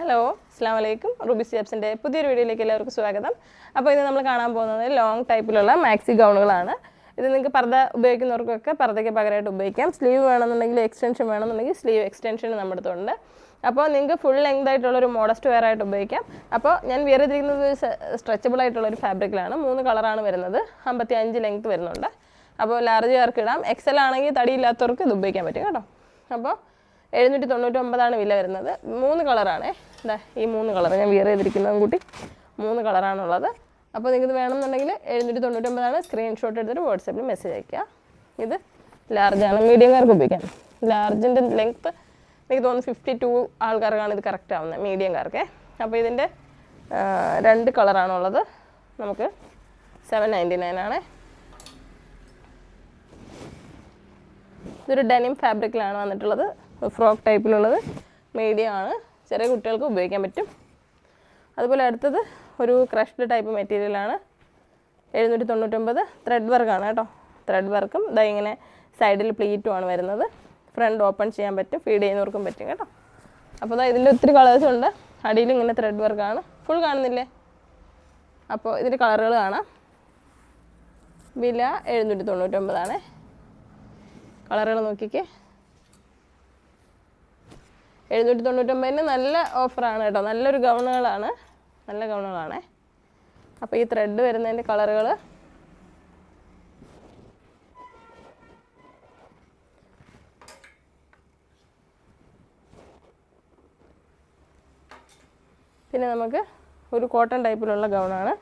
Hello അസ്സാം വലൈക്കും Ruby സിയാബ്സിന്റെ പുതിയൊരു വീഡിയോയിലേക്ക് എല്ലാവർക്കും സ്വാഗതം. അപ്പോൾ ഇത് നമ്മൾ കാണാൻ പോകുന്നത് ലോങ് ടൈപ്പിലുള്ള മാക്സി ഗൗണുകളാണ് ഇത് നിങ്ങൾക്ക് പർദ്ദ ഉപയോഗിക്കുന്നവർക്കൊക്കെ പർദ്ദയ്ക്ക് പകരമായിട്ട് ഉപയോഗിക്കാം. സ്ലീവ് വേണമെന്നുണ്ടെങ്കിൽ എക്സ്റ്റൻഷൻ വേണമെന്നുണ്ടെങ്കിൽ സ്ലീവ് എക്സ്റ്റൻഷൻ നമ്മുടെ അടുത്തുണ്ട്. അപ്പോൾ നിങ്ങൾക്ക് ഫുൾ ലെങ്ത് ആയിട്ടുള്ള ഒരു മോഡസ്റ്റ് വെയർ ആയിട്ട് ഉപയോഗിക്കാം. അപ്പോൾ ഞാൻ വേറെ ചെയ്തിരിക്കുന്നത് സ്ട്രെച്ചബിൾ ആയിട്ടുള്ള ഒരു ഫാബ്രിക്കിലാണ് മൂന്ന് കളറാണ് വരുന്നത്. അമ്പത്തി അഞ്ച് ലെങ്ത് വരുന്നുണ്ട്. അപ്പോൾ ലാർജ് കാർക്ക് ഇടാം. എക്സൽ ആണെങ്കിൽ തടിയില്ലാത്തവർക്ക് ഇത് ഉപയോഗിക്കാൻ പറ്റും കേട്ടോ. അപ്പോൾ എഴുന്നൂറ്റി തൊണ്ണൂറ്റി ഒമ്പതാണ് വില വരുന്നത്. മൂന്ന് കളറാണ്. എന്താ ഈ മൂന്ന് കളർ ഞാൻ വിയർ ചെയ്തിരിക്കുന്നതും കൂട്ടി മൂന്ന് കളറാണുള്ളത്. അപ്പോൾ നിങ്ങൾക്ക് വേണമെന്നുണ്ടെങ്കിൽ എഴുന്നൂറ്റി തൊണ്ണൂറ്റി ഒമ്പതാണ് സ്ക്രീൻഷോട്ട് എടുത്തിട്ട് വാട്സാപ്പിൽ മെസ്സേജ് അയക്കുക ഇത് ലാർജാണ് മീഡിയംകാർക്ക് ഉപയോഗിക്കാം. ലാർജിന്റെ ലെങ്ത്ത് എനിക്ക് തോന്നുന്നു ഫിഫ്റ്റി ടു ആൾക്കാർക്കാണ് ഇത് കറക്റ്റ് ആവുന്നത് മീഡിയം മീഡിയംകാർക്ക് അപ്പോൾ ഇതിന്റെ രണ്ട് കളറാണുള്ളത്. നമുക്ക് സെവൻ നയന്റി നയൻ ആണ്. ഇതൊരു ഡെനിം ഫാബ്രിക്കിലാണ് വന്നിട്ടുള്ളത്. ഫ്രോക്ക് ടൈപ്പിലുള്ളത് മീഡിയം ആണ് ചെറിയ കുട്ടികൾക്ക് ഉപയോഗിക്കാൻ പറ്റും. അതുപോലെ അടുത്തത് ഒരു ക്രഷ്ഡ് ടൈപ്പ് മെറ്റീരിയലാണ്. എഴുന്നൂറ്റി തൊണ്ണൂറ്റൊമ്പത് ത്രെഡ് വർക്കാണ് കേട്ടോ. ത്രെഡ് വർക്കും ഇതാ ഇങ്ങനെ സൈഡിൽ പ്ലീറ്റുമാണ് വരുന്നത്. ഫ്രണ്ട് ഓപ്പൺ ചെയ്യാൻ പറ്റും ഫീഡ് ചെയ്യുന്നവർക്കും പറ്റും കേട്ടോ. അപ്പോൾ ഇതാ ഇതിന്റെ ഒത്തിരി കളേഴ്സ് ഉണ്ട്. അടിയിൽ ഇങ്ങനെ ത്രെഡ് വർക്കാണ് ഫുൾ കാണുന്നില്ലേ? അപ്പോൾ ഇതിന്റെ കളറുകൾ കാണാം. വില എഴുന്നൂറ്റി തൊണ്ണൂറ്റൊമ്പതാണ് കളറുകൾ നോക്കിക്കേ. എഴുന്നൂറ്റി തൊണ്ണൂറ്റൊമ്പതിന് നല്ല ഓഫറാണ് കേട്ടോ. നല്ലൊരു ഗൗണുകളാണ്. നല്ല ഗൗണുകളാണേ. അപ്പോൾ ഈ ത്രെഡ് വരുന്നതിന്റെ കളറുകൾ പിന്നെ നമുക്ക് ഒരു കോട്ടൺ ടൈപ്പിലുള്ള ഗൗണാണ്.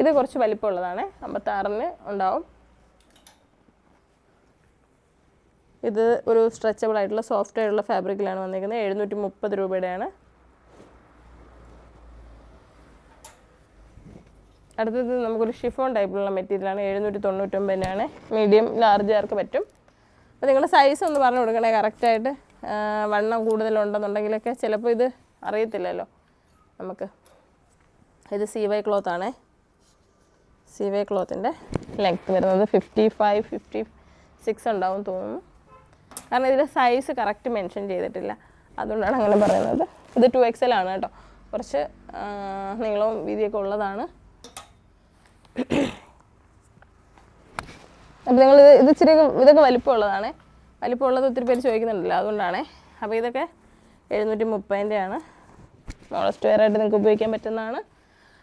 ഇത് കുറച്ച് വലിപ്പമുള്ളതാണ്. അമ്പത്താറിന് ഉണ്ടാവും. ഇത് ഒരു സ്ട്രെച്ചബിൾ ആയിട്ടുള്ള സോഫ്റ്റ് ആയിട്ടുള്ള ഫാബ്രിക്കിലാണ് വന്നിരിക്കുന്നത്. എഴുന്നൂറ്റി മുപ്പത് രൂപയുടെയാണ്. അടുത്തത് നമുക്കൊരു ഷിഫോൺ ടൈപ്പിലുള്ള മെറ്റീരിയലാണ് എഴുന്നൂറ്റി തൊണ്ണൂറ്റൊമ്പതിനാണ് മീഡിയം ലാർജ് ആർക്ക് പറ്റും? അപ്പോൾ നിങ്ങളുടെ സൈസ് ഒന്ന് പറഞ്ഞു കൊടുക്കണേ കറക്റ്റായിട്ട് വണ്ണം കൂടുതലുണ്ടെന്നുണ്ടെങ്കിലൊക്കെ ചിലപ്പോൾ ഇത് അറിയത്തില്ലല്ലോ നമുക്ക്. ഇത് സി വൈ ക്ലോത്ത് ആണേ. സി വൈ ക്ലോത്തിന്റെ ലെങ്ത് വരുന്നത് ഫിഫ്റ്റി ഫൈവ് ഫിഫ്റ്റി സിക്സ് ഉണ്ടാവും തോന്നുന്നു. കാരണം ഇതിന്റെ സൈസ് കറക്റ്റ് മെൻഷൻ ചെയ്തിട്ടില്ല. അതുകൊണ്ടാണ് അങ്ങനെ പറയുന്നത്. ഇത് ടു എക്സ് എൽ ആണ് കേട്ടോ. കുറച്ച് നീളവും വീതിയൊക്കെ ഉള്ളതാണ്. അപ്പോൾ നിങ്ങൾ ഇത് ഇത് ഇച്ചിരി ഇതൊക്കെ വലിപ്പമുള്ളതാണ്. വലിപ്പമുള്ളത് ഒത്തിരി പേര് ചോദിക്കുന്നുണ്ടല്ലോ അതുകൊണ്ടാണ്. അപ്പോൾ ഇതൊക്കെ എഴുന്നൂറ്റി മുപ്പതിന്റെയാണ് മോളസ്റ്റ് വെയറായിട്ട് നിങ്ങൾക്ക് ഉപയോഗിക്കാൻ പറ്റുന്നതാണ്.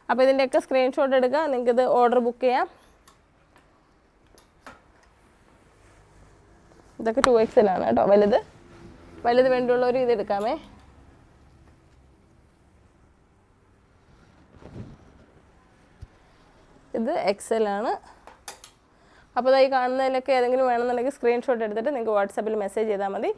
അപ്പോൾ ഇതിന്റെയൊക്കെ സ്ക്രീൻഷോട്ട് എടുക്കുക നിങ്ങൾക്കിത് ഓർഡർ ബുക്ക് ചെയ്യാം. ഇതൊക്കെ ടു എക്സിലാണ് കേട്ടോ. വലുത്. വലുത് വേണ്ടിയുള്ളവർ ഇത് എടുക്കാമേ. ഇത് എക്സൽ ആണ്. അപ്പോൾ ഈ കാണുന്നതിലൊക്കെ ഏതെങ്കിലും വേണമെന്നുണ്ടെങ്കിൽ സ്ക്രീൻഷോട്ട് എടുത്തിട്ട് നിങ്ങൾക്ക് വാട്സാപ്പിൽ മെസ്സേജ് ചെയ്താൽ മതി.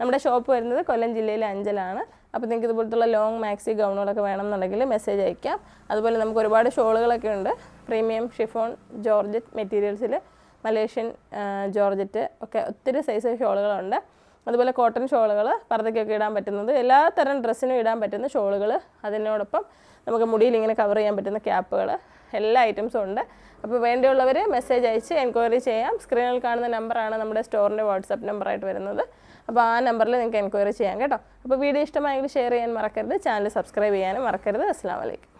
നമ്മുടെ ഷോപ്പ് വരുന്നത് കൊല്ലം ജില്ലയിലെ അഞ്ചലാണ് അപ്പോൾ നിങ്ങൾക്ക് ഇതുപോലത്തുള്ള ലോങ് മാക്സി ഗൗണുകളൊക്കെ വേണമെന്നുണ്ടെങ്കിൽ മെസ്സേജ് അയക്കാം. അതുപോലെ നമുക്ക് ഒരുപാട് ഷോളുകളൊക്കെ ഉണ്ട്. പ്രീമിയം ഷിഫോൺ ജോർജറ്റ് മെറ്റീരിയൽസിൽ മലേഷ്യൻ ജോർജറ്റ് ഒക്കെ ഒത്തിരി സൈസ് ഷോളുകളുണ്ട്. അതുപോലെ കോട്ടൺ ഷോളുകൾ പർദ്ദയ്ക്കൊക്കെ ഇടാൻ പറ്റുന്നത്. എല്ലാ തരം ഡ്രസ്സിനും ഇടാൻ പറ്റുന്ന ഷോളുകൾ അതിനോടൊപ്പം നമുക്ക് മുടിയിൽ ഇങ്ങനെ കവർ ചെയ്യാൻ പറ്റുന്ന ക്യാപ്പുകൾ എല്ലാ ഐറ്റംസും ഉണ്ട്. അപ്പോൾ വേണ്ടിയുള്ളവർ മെസ്സേജ് അയച്ച് എൻക്വയറി ചെയ്യാം. സ്ക്രീനിൽ കാണുന്ന നമ്പറാണ് നമ്മുടെ സ്റ്റോറിന്റെ വാട്സപ്പ് നമ്പറായിട്ട് വരുന്നത്. അപ്പോൾ ആ നമ്പറിൽ നിങ്ങൾക്ക് എൻക്വയറി ചെയ്യാം കേട്ടോ. അപ്പോൾ വീഡിയോ ഇഷ്ടമായെങ്കിൽ ഷെയർ ചെയ്യാൻ മറക്കരുത്. ചാനൽ സബ്സ്ക്രൈബ് ചെയ്യാനും മറക്കരുത്. അസ്സാം വലൈക്കും